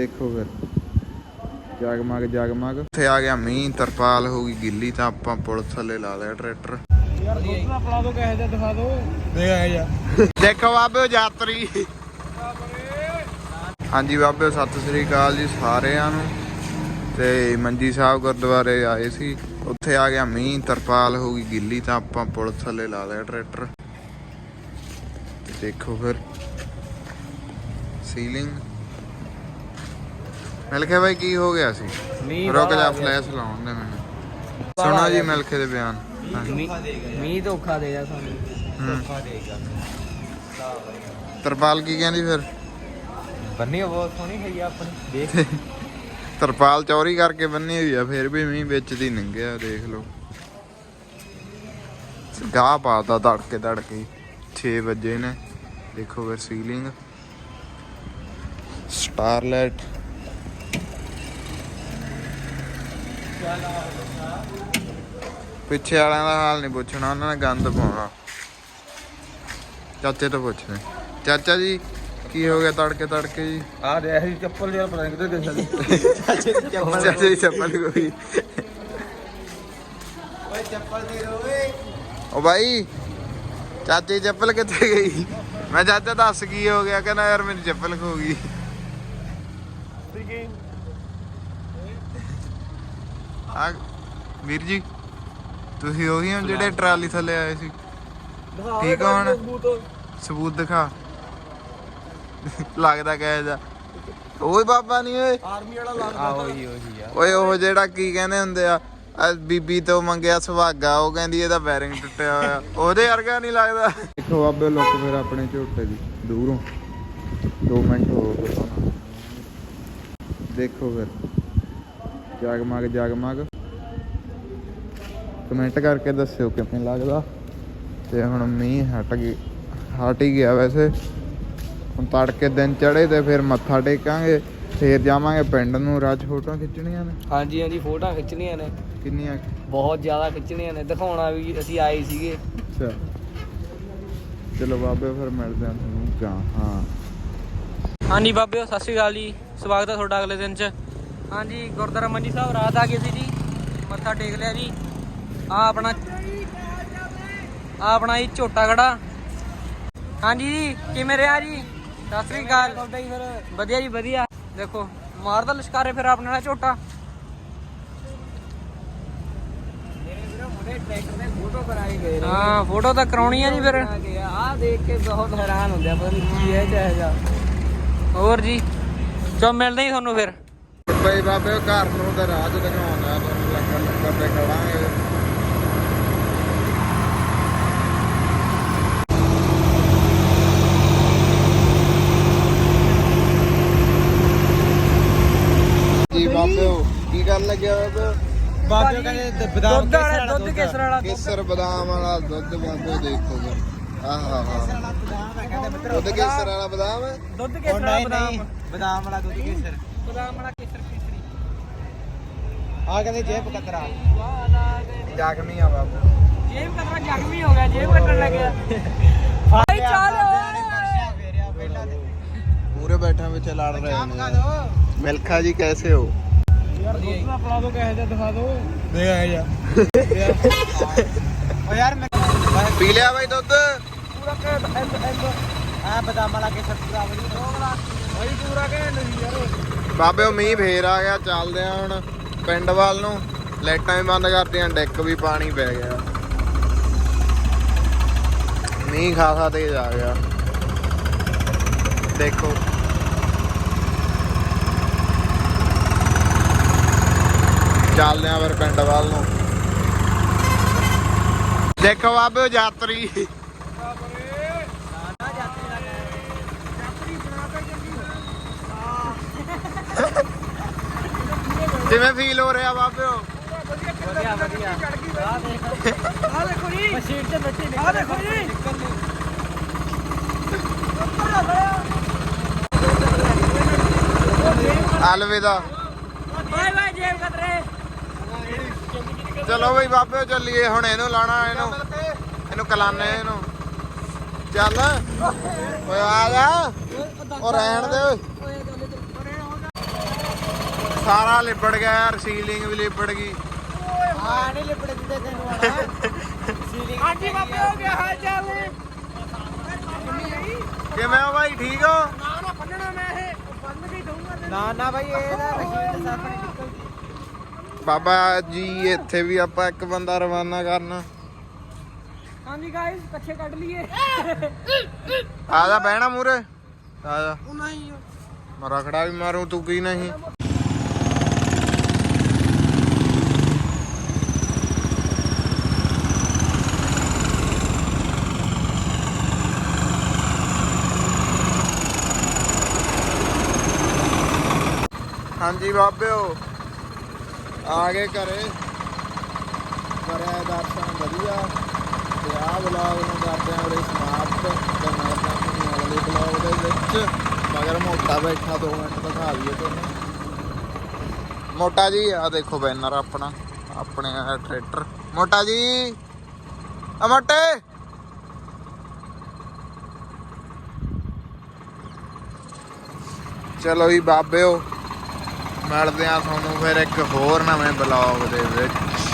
ਦੇਖੋ ਫਿਰ ਜਗਮਗ ਜਗਮਗ। ਉੱਥੇ ਆ ਗਿਆ ਮੀਂਹ ਤਰਪਾਲ ਹੋ ਗਈ ਗਿੱਲੀ ਤਾਂ ਆਪਾਂ ਪੁਲਿਸ ਥੱਲੇ ਲਾ ਲਿਆ ਟਰੈਕਟਰ। ਯਾਰ ਦਾ ਪਲਾ ਦੋ ਕਹੇ ਤੇ ਦਿਖਾ ਦੋ ਦੇਖ ਆ ਜਾ ਦੇਖੋ ਬਾਬੇ ਯਾਤਰੀ। ਹਾਂਜੀ ਬਾਬੇ ਸਤਿ ਸ੍ਰੀ ਅਕਾਲ ਜੀ ਸਾਰਿਆਂ ਨੂੰ। ਤੇ ਮੰਜੀ ਸਾਹਿਬ ਗੁਰਦੁਆਰੇ ਆਏ ਸੀ। ਉੱਥੇ ਆ ਗਿਆ ਮੀਂਹ ਤਰਪਾਲ ਹੋ ਗਈ ਗਿੱਲੀ ਤਾਂ ਆਪਾਂ ਪੁਲਿਸ ਥੱਲੇ ਲਾ ਲਿਆ ਟਰੈਕਟਰ। ਦੇਖੋ ਫਿਰ। ਸੀਲਿੰਗ। ਮਿਲਕੇ ਬਾਈ ਕੀ ਹੋ ਗਿਆ ਸੀ? ਮੀਂਹ ਰੁਕ ਜਾ ਫਲੈਸ਼ ਲਾਉਣ ਦੇ ਮੈਨੂੰ। ਸੁਣੋ ਜੀ ਮਿਲਕੇ ਦੇ ਬਿਆਨ। ਮੀਂਹ ਧੋਖਾ ਦੇ ਜਾ ਸਾਨੂੰ। ਤਰਪਾਲ ਕੀ ਕਹਿੰਦੀ ਫਿਰ? ਬੰਨੀ ਬਹੁਤ ਸੋਹਣੀ ਹੈ ਆਪਣੀ। ਦੇਖ। ਤਰਪਾਲ ਚੌਰੀ ਕਰਕੇ ਬੰਨੀ ਹੋਈ ਆ ਫਿਰ ਵੀ ਮੀਂਹ ਵਿੱਚ ਦੀ ਲੰਘਿਆ ਦੇਖ ਲਓ। ਗਾਹ ਪਾਤਾ ਧੜਕੇ ਧੜਕੇ। 6 ਵਜੇ ਨੇ। ਦੇਖੋ ਫਿਰ ਸੀਲਿੰਗ। ਸਟਾਰਲਾਈਟ। ਪਿੱਛੇ ਵਾਲਿਆਂ ਦਾ ਹਾਲ ਨਹੀਂ ਪੁੱਛਣਾ ਉਹਨਾਂ ਨੇ ਗੰਦ ਪਾਉਣਾ। ਚਾਚੇ ਤੋਂ ਪੁੱਛਦੇ। ਚਾਚਾ ਜੀ ਕੀ ਹੋ ਗਿਆ ਤੜਕੇ ਤੜਕੇ ਜੀ? ਆ ਦੇ ਇਹ ਚੱਪਲ ਯਾਰ ਪਤਾ ਨਹੀਂ ਦੇ ਸਕਦੀ ਚਾਚਾ ਜੀ ਚੱਪਲ ਕੋਈ ਓਏ ਚੱਪਲ ਦੇ ਰੋ ਓਏ। ਓ ਭਾਈ ਚਾਚੇ ਦੀ ਚੱਪਲ ਕਿੱਥੇ ਗਈ? ਮੈਂ ਚਾਚਾ ਦੱਸ ਕੀ ਹੋ ਗਿਆ? ਕਹਿੰਦਾ ਯਾਰ ਮੇਰੀ ਚੱਪਲ ਖੋ ਗਈ। ਆ ਵੀਰ ਜੀ ਤੁਸੀਂ ਉਹੀ ਹੋ ਜਿਹੜੇ ਟਰਾਲੀ ਥੱਲੇ ਆਏ ਸੀ। ਠੀਕ ਆ ਹੁਣ? ਸਬੂਤ। ਦਿਖਾ। ਲੱਗਦਾ ਕਹਿ ਜਾ ਓਏ ਬਾਬਾ ਨਹੀਂ ਓਏ। ਆਰਮੀ ਵਾਲਾ ਲੱਗਦਾ ਆ ਉਹੀ ਉਹੀ ਆ। ਓਏ ਉਹ ਜਿਹੜਾ ਕੀ ਕਹਿੰਦੇ ਹੁੰਦੇ ਆ ਆ ਬੀਬੀ ਤੋਂ ਮੰਗਿਆ ਸੁਹਾਗਾ ਉਹ ਕਹਿੰਦੀ ਇਹਦਾ ਬੈਰਿੰਗ ਟੁੱਟਿਆ ਹੋਇਆ। ਉਹਦੇ ਵਰਗਾ ਨਹੀਂ ਲੱਗਦਾ। ਦੇਖੋ ਆਬੇ ਲੁੱਕ ਫਿਰ ਆਪਣੇ ਝੋਟੇ ਦੀ ਦੂਰੋਂ। 2 ਮਿੰਟ ਹੋ ਗਏ। ਦੇਖੋ ਫਿਰ। ਜਗਮਗ ਜਗਮਗ ਕਮੈਂਟ ਕਰਕੇ ਦੱਸਿਓ ਕਿਵੇਂ ਲੱਗਦਾ। ਤੇ ਹੁਣ ਮੀਂਹ ਹਟ ਗਈ ਹਟ ਹੀ ਗਿਆ ਵੈਸੇ। ਹੁਣ ਤੜਕੇ ਦਿਨ ਚੜੇ ਤੇ ਫਿਰ ਮੱਥਾ ਟੇਕਾਂਗੇ ਫੇਰ ਜਾਵਾਂਗੇ ਪਿੰਡ ਨੂੰ। ਰਾਜ ਫੋਟੋਆਂ ਖਿੱਚਣੀਆਂ ਨੇ? ਹਾਂਜੀ ਹਾਂਜੀ ਫੋਟੋਆਂ ਖਿੱਚਣੀਆਂ ਨੇ। ਕਿੰਨੀਆਂ? ਬਹੁਤ ਜ਼ਿਆਦਾ ਖਿੱਚਣੀਆਂ ਨੇ। ਦਿਖਾਉਣਾ ਵੀ ਅਸੀਂ ਆਏ ਸੀਗੇ। ਅੱਛਾ। ਚਲੋ ਬਾਬੇ ਫਿਰ ਮਿਲਦੇ ਹਾਂ ਤੁਹਾਨੂੰ। ਜਾਂ ਹਾਂ। ਹਾਂਜੀ ਬਾਬਿਓ ਸਤਿ ਸ਼੍ਰੀ ਅਕਾਲ ਜੀ। ਸਵਾਗਤ ਹੈ ਤੁਹਾਡਾ ਅਗਲੇ ਦਿਨ 'ਚ। ਹਾਂਜੀ ਗੁਰਦੁਆਰਾ ਮੰਜੀ ਸਾਹਿਬ ਰਾਤ ਆ ਗਏ ਸੀ ਜੀ। ਮੱਥਾ ਟੇਕ ਲਿਆ ਜੀ। ਆ ਆਪਣਾ ਆ ਆਪਣਾ ਜੀ ਝੋਟਾ ਖੜਾ। ਹਾਂਜੀ ਜੀ ਕਿਵੇਂ ਰਿਹਾ ਜੀ? ਸਤਿ ਸ਼੍ਰੀ ਅਕਾਲ। ਵਧੀਆ ਜੀ ਵਧੀਆ। ਦੇਖੋ ਮਾਰਦਾ ਲਸ਼ਕਾਰੇ ਫਿਰ ਆਪਣੇ ਨਾਲ ਝੋਟਾ। ਹਾਂ ਫੋਟੋ ਤਾਂ ਕਰਾਉਣੀ ਆ ਜੀ ਫਿਰ। ਆ। ਦੇਖ ਕੇ ਬਹੁਤ ਹੈਰਾਨ ਹੁੰਦੇ ਆ ਪਤਾ ਨਹੀਂ ਕੀ ਹੈ ਚਾਹੇ ਜਾ ਹੋਰ ਜੀ ਚੋ ਮਿਲਦੇ ਹੀ ਤੁਹਾਨੂੰ ਫਿਰ। ਬਈ ਬਾਬੇ ਘਰ ਨੂੰ ਤਾਂ ਰਾਜ ਦਿਖਾਉਂਦਾ ਤੁਹਾਨੂੰ ਲੱਗਣ ਲੱਗਾ ਤੇ ਖੜਾਂਗੇ। ਜੀ ਬਾਬੇ ਕੀ ਕਰਨ ਲੱਗਿਆ ਬਾਬੇ? ਬਾਬੇ ਕਹਿੰਦੇ ਬਦਾਮ ਦੁੱਧ ਵਾਲਾ ਦੁੱਧ ਕੇਸਰ ਵਾਲਾ ਕੇਸਰ ਬਦਾਮ ਵਾਲਾ ਦੁੱਧ ਬਾਬੇ ਦੇਖੋ ਆਹਾ ਹਾ ਦੁੱਧ ਕੇਸਰ ਵਾਲਾ ਬਦਾਮ ਹੈ? ਦੁੱਧ ਕੇਸਰ ਵਾਲਾ ਬਦਾਮ। ਬਦਾਮ ਵਾਲਾ ਦੁੱਧ ਕੇਸਰ। ਬਦਾਮ ਵਾਲਾ ਆ ਕਹਿੰਦੇ ਜੇਬ ਕਤਰਾ। ਜ਼ਖਮੀ ਆ ਬਾਬੇ। ਜੇਬ ਕਤਰਾ ਜ਼ਖਮੀ ਹੋ ਗਿਆ ਜੇਬ ਕੱਟਣ ਲੱਗਿਆ ਭਾਈ ਚੱਲ ਪੂਰੇ ਬੈਠਾਂ ਵਿੱਚ ਲੜ ਰਹੇ ਨੇ। ਮਿਲਖਾ ਜੀ ਕੈਸੇ ਹੋ? ਯਾਰ ਦੁੱਧ ਦਾ ਪਲਾ ਦੋ ਕਹੇ ਤੇ ਦਿਖਾ ਦੋ। ਦੇਖ ਆ ਜਾ ਓ ਯਾਰ ਮੈਂ ਪੀ ਲਿਆ ਬਾਈ ਦੁੱਧ? ਪੂਰਾ ਘੈਂਟ ਐਂਡ ਐਂਡ। ਆ ਬਦਾਮ ਵਾਲਾ ਕੇਸਰ ਪੂਰਾ ਬੜੀ ਦੋਗਲਾ ਭਾਈ ਪੂਰਾ ਘੈਂਟ ਸੀ ਯਾਰ। ਬਾਬੇ ਉਹ ਮੀਂਹ ਫੇਰ ਆ ਗਿਆ ਚੱਲਦੇ ਆ ਹੁਣ। ਪਿੰਡ ਵੱਲ ਨੂੰ ਲਾਈਟਾਂ ਵੀ ਬੰਦ ਕਰਤੀਆਂ ਡੈਕ ਵੀ ਪਾਣੀ ਪੈ ਗਿਆ। ਮੀਂਹ ਖਾਸਾ ਤੇਜ਼ ਆ ਗਿਆ। ਦੇਖੋ। ਚੱਲਦੇ ਆ ਫਿਰ ਪਿੰਡ ਵੱਲ ਨੂੰ। ਦੇਖੋ ਬਾਬੇ ਯਾਤਰੀ। ਕਿਵੇਂ ਫੀਲ ਹੋ ਰਿਹਾ ਬਾਬੇ ਉਹ ਵਧੀਆ ਵਧੀਆ। ਆ ਦੇਖ। ਆ ਦੇਖੋ ਜੀ। ਮਸ਼ੀਨ ਤੇ ਬੈਠੀ ਨੇ ਆ ਦੇਖੋ ਜੀ। ਅਲਵਿਦਾ। ਬਾਏ ਬਾਏ ਜੇਬ ਕਤਰੇ ਚਲੋ ਬਈ ਬਾਬੇ ਚੱਲੀਏ। ਹੁਣ ਇਹਨੂੰ ਲਾਣਾ ਇਹਨੂੰ। ਇਹਨੂੰ ਕਲਾਨੇ ਇਹਨੂੰ। ਚੱਲ। ਓਏ ਆ ਜਾ। ਉਹ ਰਹਿਣ ਦੇ। ਓਏ ਸਾਰਾ ਲਿਬੜ ਗਿਆ ਯਾਰ ਸੀਲਿੰਗ ਵੀ ਲਿਬੜ ਗਈ। ਹਾਂ ਨਹੀਂ ਲਿਪੜ ਦਿੰਦੇ ਤੈਨੂੰ ਆਣਾ ਸੀਲਿੰਗ ਹਾਂਜੀ ਬਾਬੇ ਹੋ ਗਿਆ ਹਾਲ ਚਾਲ ਨੇ ਕਿਵੇਂ ਹੋ ਭਾਈ ਠੀਕ ਹੋ? ਨਾ ਨਾ ਭਾਈ ਇਹ। ਨਾ ਮਸ਼ੀਨ ਦਾ ਸਾਫ਼ ਨਿਕਲਦੀ। ਬਾਬਾ ਜੀ ਇੱਥੇ ਵੀ ਆਪਾਂ ਇੱਕ ਬੰਦਾ ਰਵਾਨਾ ਕਰਨਾ। ਹਾਂਜੀ ਗਾਇਸ ਕੱਛੇ ਕੱਢ ਲਈਏ। ਆ ਜਾ ਬਹਿਣਾ ਮੂਰੇ ਆ ਜਾ। ਮੈਂ ਰਖੜਾ ਵੀ ਮਾਰੂ ਤੂੰ ਕੀ ਨਹੀਂ? ਹਾਂਜੀ ਬਾਬਿਓ ਆ ਗਏ ਘਰੇ। ਕਰਿਆ ਦਰਸ਼ਨ, ਵਧੀਆ। ਤੇ ਆਹ ਵਲੌਗ ਨੂੰ ਕਰਦੇ ਹਾਂ ਉਰੇ ਸਮਾਪਤ ਤੇ ਮੈਂ ਤੁਹਾਨੂੰ ਅਗਲੇ ਵਲੌਗ ਦੇ ਵਿੱਚ, ਮਗਰ ਮੋਟਾ ਬੈਠਾ 2 ਮਿੰਟ ਦਿਖਾ ਦਈਏ ਤੁਹਾਨੂੰ। ਮੋਟਾ ਜੀ ਆ ਦੇਖੋ ਬੈਨਰ ਆਪਣਾ, ਆਪਣੇ ਆ ਟਰੈਕਟਰ ਮੋਟਾ ਜੀ, ਆ ਮੋਟੇ। ਚਲੋ ਜੀ ਬਾਬਿਓ ਮਿਲਦੇ ਆ ਤੁਹਾਨੂੰ ਫਿਰ ਇੱਕ ਹੋਰ ਨਵੇਂ ਬਲੌਗ ਦੇ ਵਿੱਚ।